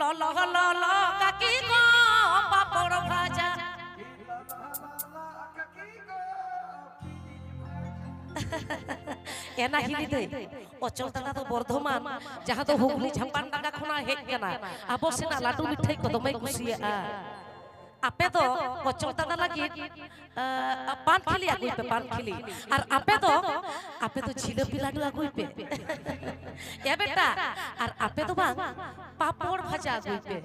লল লল কাকি গো, পাপড় ভাজা। এনা হিলিতে অচল দাদা তো বর্ধমান। যাহা তো হুগলি ঝাম্পান দাদা খোনা হেক কেনা। আবো সেনা লাডু মিঠাই কদমে কুশিয়া আপে তো কচলতাদা লাগি পান খেলি আগুইপে পান খেলি। আর আপে তো আপে তো জিলাপি লাগল আগুইপে এ বেটা, আর আপে তো বাং পাপড় ভাজা আগুইপে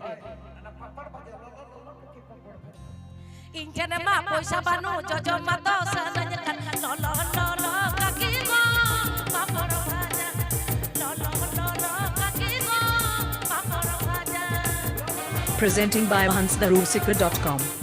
ইঞ্জেনে মা পয়সা বানু জজমা তো presenting by HansTheRusika.com.